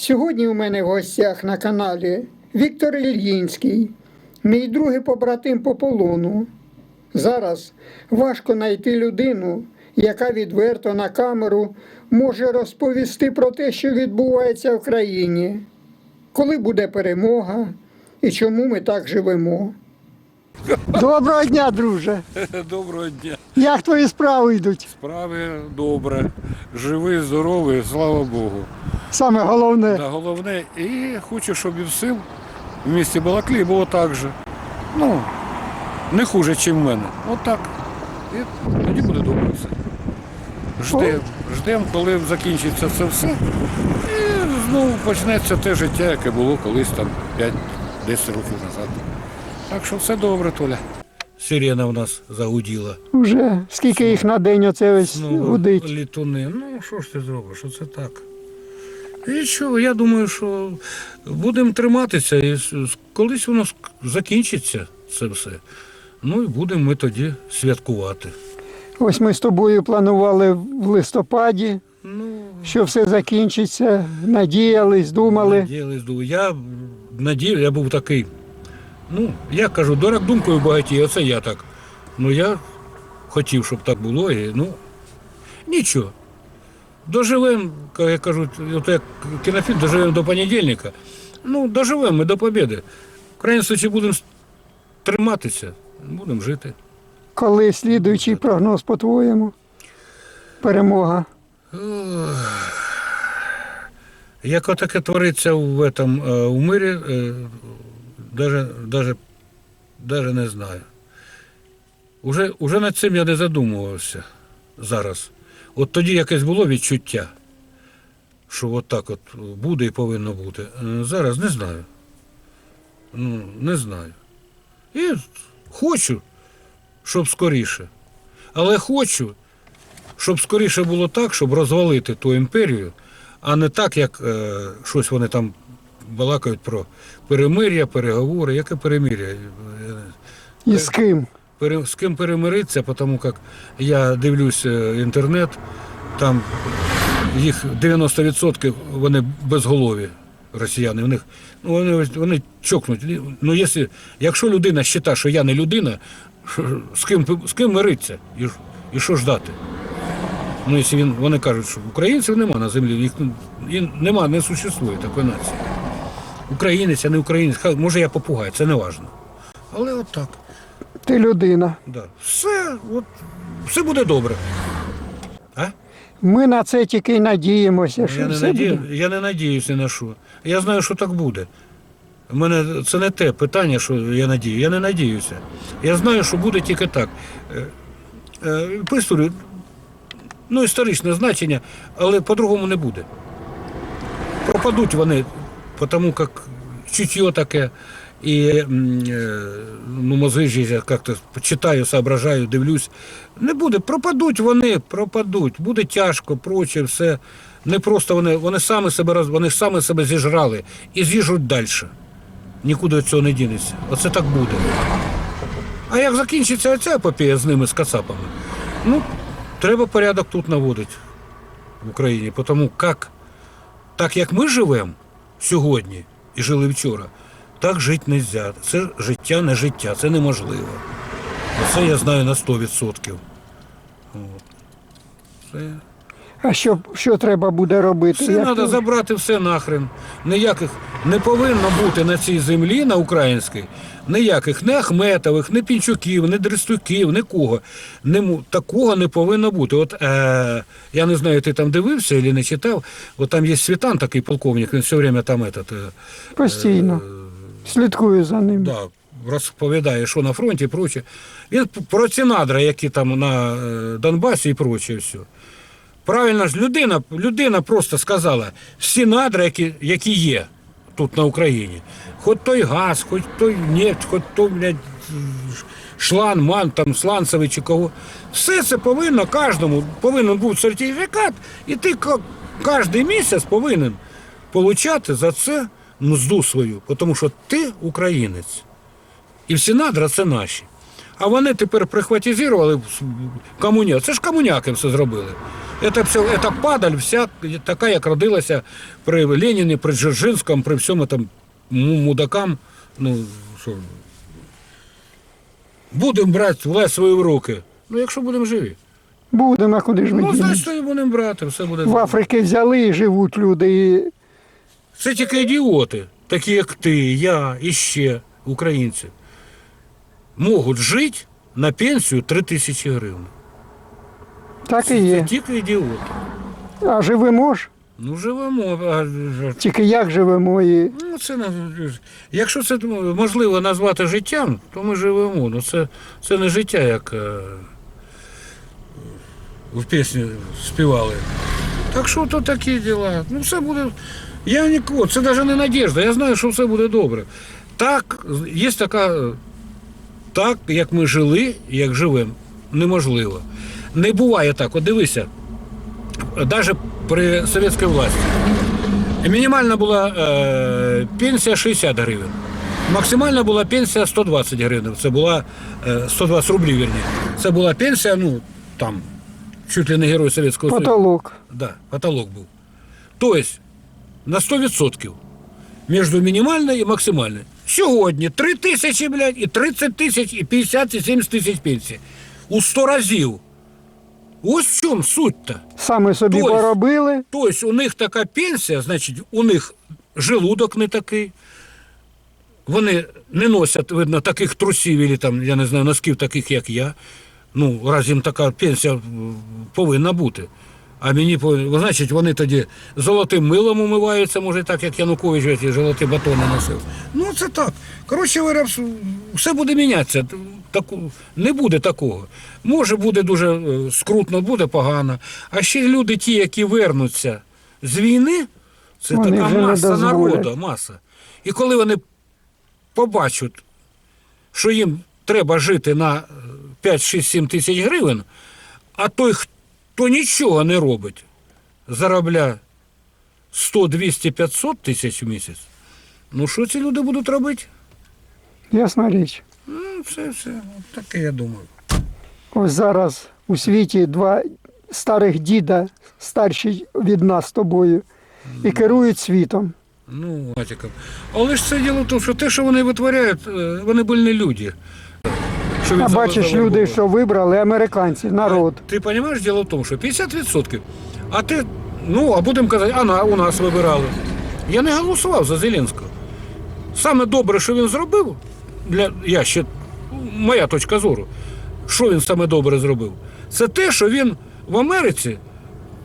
Сьогодні у мене в гостях на каналі Віктор Ільїнський, мій другий побратим по полону. Зараз важко знайти людину, яка відверто на камеру може розповісти про те, що відбувається в країні, коли буде перемога і чому ми так живемо. Доброго дня, друже! Доброго дня. Як твої справи йдуть? Справи добре. Живий, здоровий, слава Богу. Саме головне. Та головне, і хочу, щоб і всім в місті Балаклі було так же. Ну, не хуже, ніж в мене. Отак. І тоді буде добре все. Ждемо, ждемо, коли закінчиться це все. І знову почнеться те життя, яке було колись там 5-10 років назад. Так що все добре, Толя. Сирена в нас загуділа. Уже скільки їх на день оце ось гудить. літуни. Ну, що ж ти зробиш? Оце так. І що, я думаю, що будемо триматися, і с- с- колись воно ск- закінчиться це все. Ну і будемо ми тоді святкувати. Ось ми з тобою планували в листопаді, Ну, що все закінчиться, надіялись, думали. надіялись, думаю. Я надію, я був такий. Ну, я кажу, дурак думкою багаті, оце я так. Ну я хотів, щоб так було, і ну нічого. Доживемо, як кажуть, от як кінофільм, доживемо до понедільника. Ну, доживемо ми до побіди. В крайньому случаї будемо триматися, будемо жити. Коли слідуючий прогноз, по-твоєму? Перемога. Як отаке твориться в, этом, е, в мирі, е, даже, даже, даже не знаю. Уже, уже над цим я не задумувався зараз. От тоді якесь було відчуття, що от так от буде і повинно бути. Е, Зараз не знаю. Ну, не знаю. І хочу, щоб скоріше. Але хочу, щоб скоріше було так, щоб розвалити ту імперію, а не так, як е, щось вони там балакають про перемир'я, переговори. Яке перемир'я? І з ким? з ким перемиритися, тому як я дивлюсь е, інтернет, там їх 90% вони безголові росіяни. В них, ну, вони, вони чокнуть. Ну, якщо, якщо людина вважає, що я не людина, з ким, з ким миритися і, і що ждати? Ну, якщо він, вони кажуть, що українців нема на землі, їх їх нема, не существує такої нації. Українець, а не українець, хай, може я попугай, це не важливо. Але от так. Ти людина. Да. Все, от, все буде добре. А? Ми на це тільки й надіємося, що Я не, все надію, буде. я не надіюся на що. Я знаю, що так буде. У мене це не те питання, що я надію. Я не надіюся. Я знаю, що буде тільки так. Е, е, історії, ну, історичне значення, але по-другому не буде. Пропадуть вони, тому як чутье таке. І е, ну, мозги ж я як-то читаю, соображаю, дивлюсь. Не буде, пропадуть вони, пропадуть. Буде тяжко, проче, все. Не просто вони, вони самі себе вони самі себе зіжрали і з'їжджуть далі. Нікуди від цього не дінеться. Оце так буде. А як закінчиться оця епопея з ними, з кацапами, ну, треба порядок тут наводити в Україні. Тому як, так як ми живемо сьогодні і жили вчора, так жити не можна. Це життя не життя, це неможливо. Це я знаю на 100%. От. Це... А що, що треба буде робити? Все Як треба ти- забрати все нахрен. Ніяких не повинно бути на цій землі, на українській, ніяких ні Ахметових, ні Пінчуків, ні Дрестюків, нікого. Не, такого не повинно бути. От е, я не знаю, ти там дивився чи не читав. От там є світан такий полковник, він все время там этот, е, Постійно. Слідкую за ним. да, розповідає, що на фронті і проче. Він про ці надра, які там на е, Донбасі і проче все. Правильно ж, людина, людина просто сказала, всі надра, які, які є тут на Україні, хоч той газ, хоч той нефть, хоч той, блядь, шлан, ман, там, сланцевий чи кого. Все це повинно кожному, повинен бути сертифікат, і ти кожен місяць повинен получати за це мзду свою, тому що ти українець. І всі надра це наші. А вони тепер прихватизували комуняк. Це ж комуняки все зробили. Це, все, це падаль вся така, як родилася при Леніні, при Дзержинському, при всьому там мудакам. Ну, що. Будемо брати власть в свої руки. Ну, якщо будемо живі. Будемо, а куди ж ми Ну, дінемось? значить, і будемо брати, все буде. В добре. Африці взяли і живуть люди. І... Це тільки ідіоти, такі як ти, я і ще українці, можуть жити на пенсію 3 тисячі гривень. Так і Це є. тільки ідіоти. А живемо ж. Ну, живемо. А, ж- Тільки як живемо і. ну, це, якщо це ну, можливо назвати життям, то ми живемо. Ну, це, це не життя, як е, в пісні співали. Так що то такі діла. Ну, все буде. Я нікого, це навіть не надіжда. Я знаю, що все буде добре. Так, є така, е, так, як ми жили, як живемо, неможливо. Не буває так. От дивися, навіть при совєтській власті. Мінімальна була е, пенсія 60 гривень. Максимальна була пенсія 120 гривень. Це була е, 120 рублів, вірні. Це була пенсія, ну там, чуть ли не герой Совєтського Союзу. Потолок. Да, потолок був. Тобто на 100% між мінімальною і максимальною. Сьогодні 3 тисячі, блядь, і 30 тисяч, і 50, і 70 тисяч пенсій. У 100 разів. Ось в чому суть-то. Саме собі Тобто- поробили. Тобто у них така пенсія, значить, у них желудок не такий. Вони не носять, видно, таких трусів, або там, я не знаю, носків таких, як я. Ну, раз їм така пенсія м, повинна бути. А мені повинні, значить, вони тоді золотим милом умиваються, може, так, як Янукович ці золоті батони носив. Ну, це так. Коротше говоря, вс- все буде мінятися. Таку, не буде такого. Може, буде дуже е, скрутно, буде погано. А ще люди, ті, які вернуться з війни, це Вони така маса народу, маса. І коли вони побачать, що їм треба жити на 5-6-7 тисяч гривень, а той, хто нічого не робить, заробляє 100, 200, 500 тисяч в місяць, ну що ці люди будуть робити? Ясна річ. Ну, все, все, таке я думаю. Ось зараз у світі два старих діда, старші від нас з тобою, і керують світом. Ну, Матіков. Але ж це діло в тому, що те, що вони витворяють, е, вони були не люди. Що А бачиш, заводу люди, було. що вибрали, американці, народ. Ти розумієш, діло в тому, що 50%. А ти, ну, а будемо казати, а на, у нас вибирали. Я не голосував за Зеленського. Саме добре, що він зробив, для, я ще, моя точка зору, що він саме добре зробив, це те, що він в Америці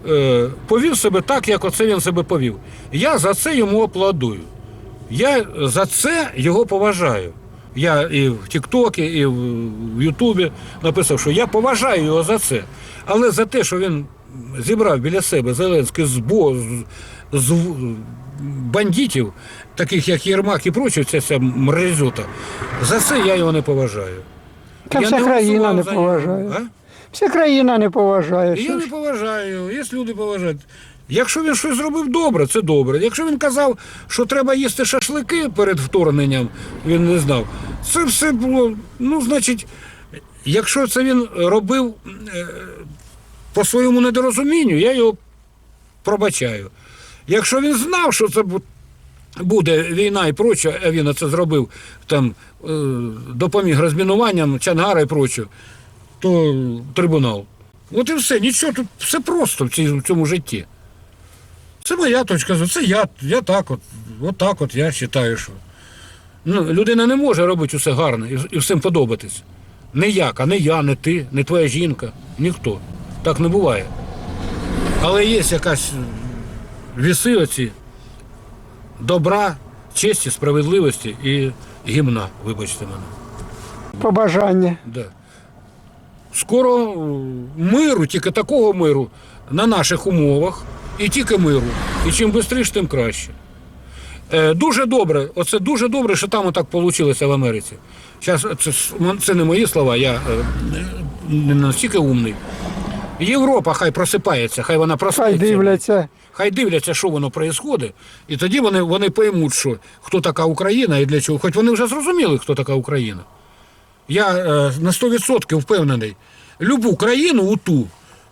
е, повів себе так, як оце він себе повів. Я за це йому аплодую. Я за це його поважаю. Я і в Тіктокі, і в Ютубі написав, що я поважаю його за це. Але за те, що він зібрав біля себе Зеленський збо, з, з бандитів, таких як Єрмак і прочі, ця вся мрезота, за це я його не поважаю. Та Я вся не країна не поважає. А? Вся країна не поважає. Я не поважаю, є люди поважають. Якщо він щось зробив добре, це добре. Якщо він казав, що треба їсти шашлики перед вторгненням, він не знав. Це все було. Ну, значить, якщо це він робив е, по своєму недорозумінню, я його пробачаю. Якщо він знав, що це буде війна і проче, а він це зробив, там е, допоміг розмінуванням Чангара і проче, то трибунал. От і все, нічого тут все просто в цьому житті. Це моя точка зору. Це я, я так от, от так от я вважаю, що. Ну, людина не може робити все гарно і, і всім подобатись. Не як, а не я, не ти, не твоя жінка, ніхто. Так не буває. Але є якась віси оці добра, честі, справедливості і гімна, вибачте мене. Побажання. Да. Скоро миру, тільки такого миру на наших умовах, і тільки миру. І чим швидше, тим краще. Е, дуже добре, оце дуже добре, що там отак вийшло в Америці. Зараз це, це не мої слова, я е, не настільки умний. Європа хай просипається, хай вона Хай дивляться. Хай дивляться, що воно відбувається, і тоді вони, вони поймуть, що хто така Україна і для чого. Хоч вони вже зрозуміли, хто така Україна. Я е, на 100% впевнений. Любу країну, у ту,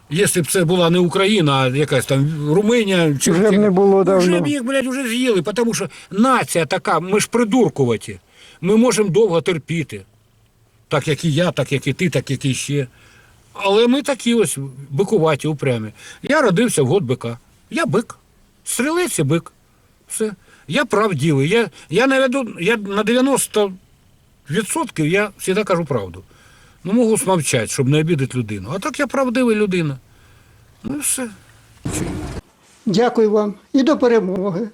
якщо б це була не Україна, а якась там Румунія чи Вже б не було Вже б їх, блядь, вже з'їли, тому що нація така, ми ж придуркуваті. Ми можемо довго терпіти. Так як і я, так як і ти, так як і ще. Але ми такі ось бикуваті, упрямі. Я родився в год бика. Я бик. Стрілець і бик. Все. Я правдивий. Я, я, наведу, я на 90% я завжди кажу правду. Ну, можу смовчати, щоб не обідати людину. А так я правдивий людина. Ну і все. Дякую вам і до перемоги.